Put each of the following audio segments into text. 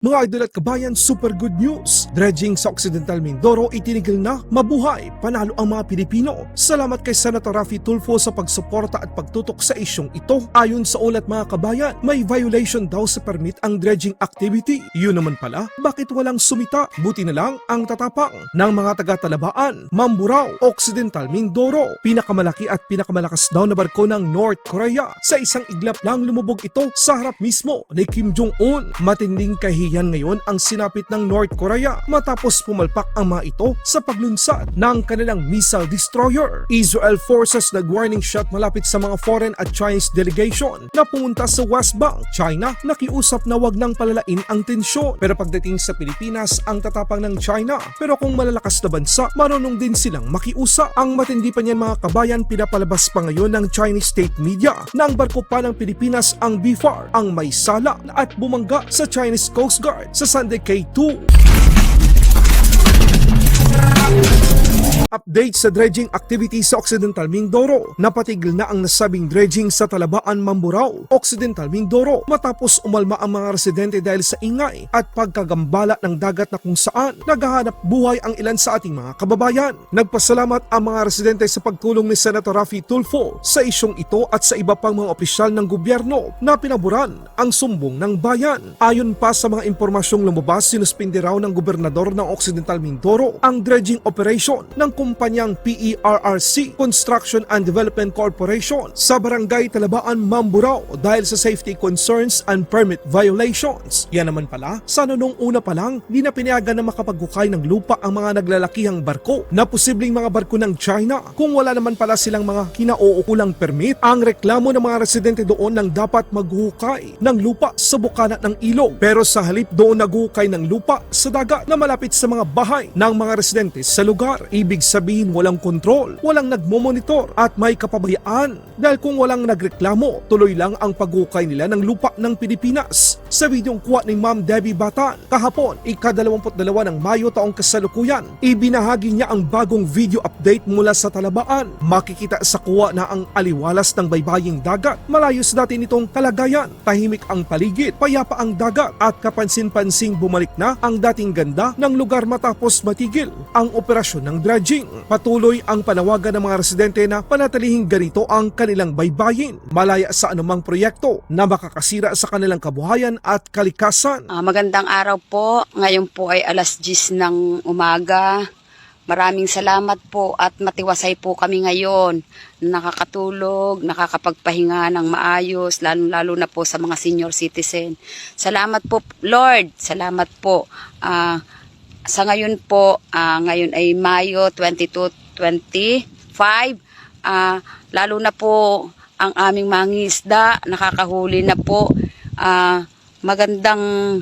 Mga idol at kabayan, super good news! Dredging sa Occidental Mindoro itinigil na mabuhay, panalo ang mga Pilipino. Salamat kay Senator Rafi Tulfo sa pagsuporta at pagtutok sa isyong ito. Ayon sa ulat mga kabayan, may violation daw sa permit ang dredging activity. Yun naman pala, bakit walang sumita? Buti na lang ang tatapang ng mga taga-talabaan, Mamburao, Occidental Mindoro. Pinakamalaki at pinakamalakas daw na barko ng North Korea. Sa isang iglap lang lumubog ito sa harap mismo ni Kim Jong-un. Matinding kahihiyan ngayon ang sinapit ng North Korea matapos pumalpak ang mga ito sa paglunsad ng kanilang missile destroyer. Israel forces nag-warning shot malapit sa mga foreign at Chinese delegation na pumunta sa West Bank, China, nakiusap na wag nang palalain ang tensyon. Pero pagdating sa Pilipinas, ang tatapang ng China. Pero kung malalakas na bansa, marunong din silang makiusa. Ang matindi pa niyan mga kabayan, pinapalabas pa ngayon ng Chinese state media na ang barko pa ng Pilipinas ang BFAR ang may sala at bumangga sa Chinese Coast Guard sa Sunday K2. Update sa dredging activity sa Occidental Mindoro. Napatigil na ang nasabing dredging sa Talabaan, Mamburao, Occidental Mindoro matapos umalma ang mga residente dahil sa ingay at pagkagambala ng dagat na kung saan naghahanap buhay ang ilan sa ating mga kababayan. Nagpasalamat ang mga residente sa pagtulong ni Senator Rafi Tulfo sa isyong ito at sa iba pang mga opisyal ng gobyerno na pinaburan ang sumbong ng bayan. Ayon pa sa mga impormasyong lumabas, sinuspindi raw ng gobernador ng Occidental Mindoro ang dredging operation ng kumpanyang PERRC Construction and Development Corporation sa barangay Talabaan, Mamburao dahil sa safety concerns and permit violations. Yan naman pala, sana nung una pa lang, di na pinayagan na makapaghukay ng lupa ang mga naglalakihang barko na posibleng mga barko ng China kung wala naman pala silang mga kinauukulang permit. Ang reklamo ng mga residente doon nang dapat maghukay ng lupa sa bukana ng ilog. Pero sa halip doon naghukay ng lupa sa dagat na malapit sa mga bahay ng mga residente sa lugar. Ibig sabihin walang kontrol, walang nagmomonitor at may kapabayaan. Dahil kung walang nagreklamo, tuloy lang ang paghukay nila ng lupa ng Pilipinas. Sa videong kuha ni Ma'am Debbie Batan, kahapon, ika-22 ng Mayo taong kasalukuyan, ibinahagi niya ang bagong video update mula sa Talabaan. Makikita sa kuha na ang aliwalas ng baybaying dagat. Malayos natin itong kalagayan. Tahimik ang paligid, payapa ang dagat at kapansin-pansing bumalik na ang dating ganda ng lugar matapos matigil ang operasyon ng dredging. Patuloy ang panawagan ng mga residente na panatilihing ganito ang kanilang baybayin, malaya sa anumang proyekto na makakasira sa kanilang kabuhayan at kalikasan. Ah, magandang araw po. Ngayon po ay alas 10 ng umaga. Maraming salamat po at matiwasay po kami ngayon. Nakakatulog, nakakapagpahinga ng maayos, lalo-lalo na po sa mga senior citizen. Salamat po, Lord. Salamat po. Ah, sa ngayon po, ah, ngayon ay Mayo 22, 25. Ah, lalo na po ang aming mangisda, nakakahuli na po. Ah, magandang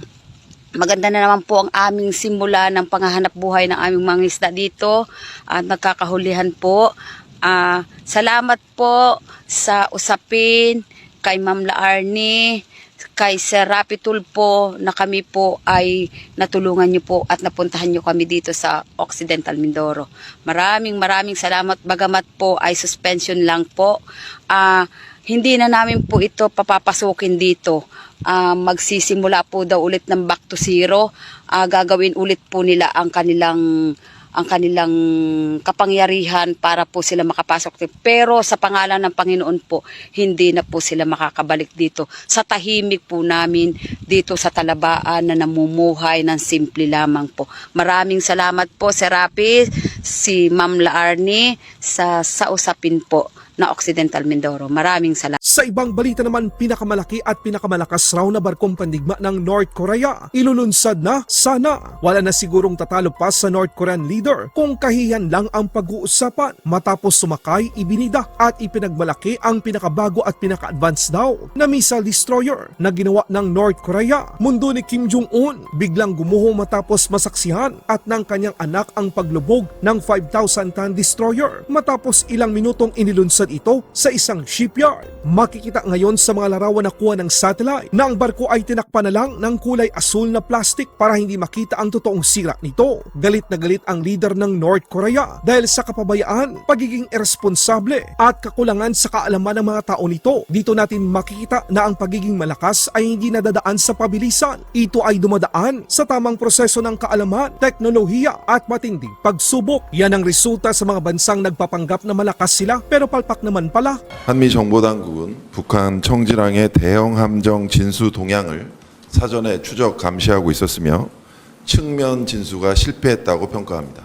Maganda na naman po ang aming simula ng panghahanap buhay ng aming mga isda dito at nagkakahulihan po. Ah, salamat po sa usapin kay Ma'am Laarni, kay Sir Rapi Tulpo na kami po ay natulungan niyo po at napuntahan niyo kami dito sa Occidental Mindoro. Maraming maraming salamat bagamat po ay suspension lang po. Ah, hindi na namin po ito papapasukin dito. Ah, magsisimula po daw ulit ng back to zero. Ah, gagawin ulit po nila ang kanilang ang kanilang kapangyarihan para po sila makapasok. Pero sa pangalan ng Panginoon po, hindi na po sila makakabalik dito. Sa tahimik po namin dito sa talabaan na namumuhay ng simple lamang po. Maraming salamat po, Sir Rapi, si Ma'am Laarni, sa, sa usapin po na Occidental Mindoro. Maraming salamat. Sa ibang balita naman, pinakamalaki at pinakamalakas raw na barkong pandigma ng North Korea. Ilulunsad na sana. Wala na sigurong tatalo pa sa North Korean leader kung kahiyan lang ang pag-uusapan. Matapos sumakay, ibinida at ipinagmalaki ang pinakabago at pinaka-advance daw na missile destroyer na ginawa ng North Korea. Mundo ni Kim Jong-un biglang gumuho matapos masaksihan at ng kanyang anak ang paglubog ng 5,000 ton destroyer matapos ilang minutong inilunsad ito sa isang shipyard. Makikita ngayon sa mga larawan na kuha ng satellite na ang barko ay tinakpan na lang ng kulay asul na plastic para hindi makita ang totoong sira nito. Galit na galit ang leader ng North Korea dahil sa kapabayaan, pagiging irresponsable at kakulangan sa kaalaman ng mga tao nito. Dito natin makikita na ang pagiging malakas ay hindi nadadaan sa pabilisan. Ito ay dumadaan sa tamang proseso ng kaalaman, teknolohiya at matinding pagsubok. Yan ang resulta sa mga bansang nagpapanggap na malakas sila pero palpak naman pala. 한미 정보당국 은 북한 청지랑의 대형 함정 진수 동향을 사전에 추적 감시하고 있었으며 측면 진수가 실패했다고 평가합니다.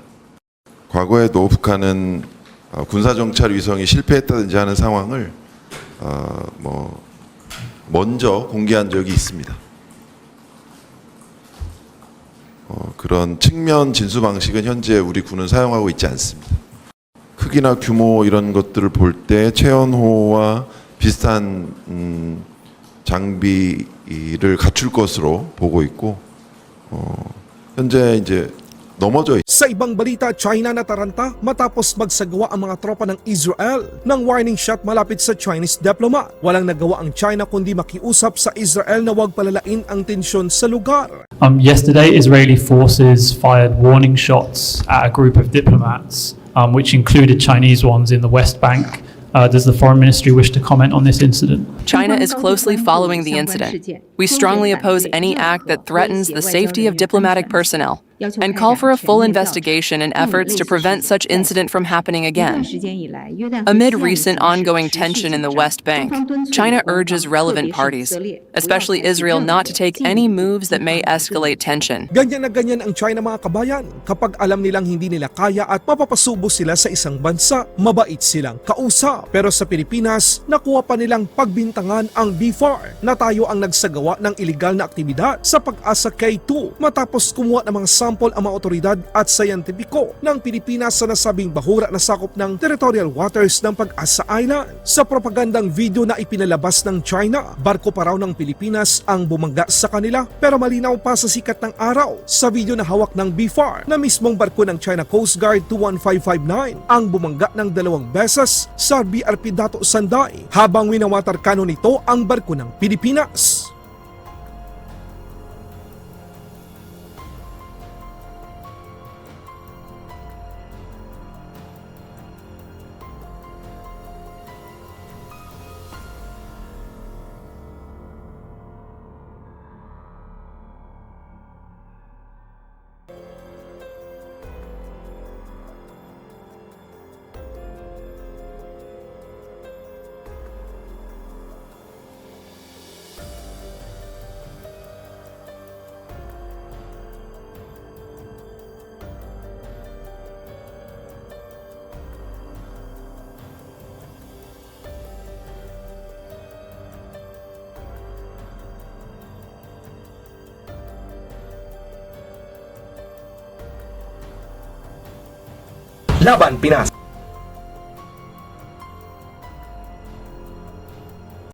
과거에도 북한은 어, 군사 정찰 위성이 실패했다든지 하는 상황을 어, 뭐 먼저 공개한 적이 있습니다. 어, 그런 측면 진수 방식은 현재 우리 군은 사용하고 있지 않습니다. 크기나 규모 이런 것들을 볼 때 최연호와 비슷한 음, 장비를 갖출 것으로 보고 있고 어, 현재 이제 넘어져 있. Sa ibang balita, China nataranta matapos magsagawa ang mga tropa ng Israel ng warning shot malapit sa Chinese diplomat. Walang nagawa ang China kundi makiusap sa Israel na huwag palalain ang tensyon sa lugar. Um, yesterday, Israeli forces fired warning shots at a group of diplomats, um, which included Chinese ones in the West Bank. Uh, does the foreign ministry wish to comment on this incident? China is closely following the incident. We strongly oppose any act that threatens the safety of diplomatic personnel and call for a full investigation and efforts to prevent such incident from happening again. Amid recent ongoing tension in the West Bank, China urges relevant parties, especially Israel, not to take any moves that may escalate tension. Ganyan na ganyan ang China mga kabayan. Kapag alam nilang hindi nila kaya at mapapasubo sila sa isang bansa, mabait silang kausap. Pero sa Pilipinas, nakuha pa nilang pagbintangan ang BFAR na tayo ang nagsagawa ng iligal na aktibidad sa pag-asa K2 matapos kumuha ng mga sample ang mga otoridad at sayantipiko ng Pilipinas sa nasabing bahura na sakop ng territorial waters ng Pag-asa Island. Sa propagandang video na ipinalabas ng China, barko pa raw ng Pilipinas ang bumangga sa kanila pero malinaw pa sa sikat ng araw sa video na hawak ng BFAR na mismong barko ng China Coast Guard 21559 ang bumangga ng dalawang beses sa BRP Dato Sanday habang winawatar kano nito ang barko ng Pilipinas. Laban Pinas.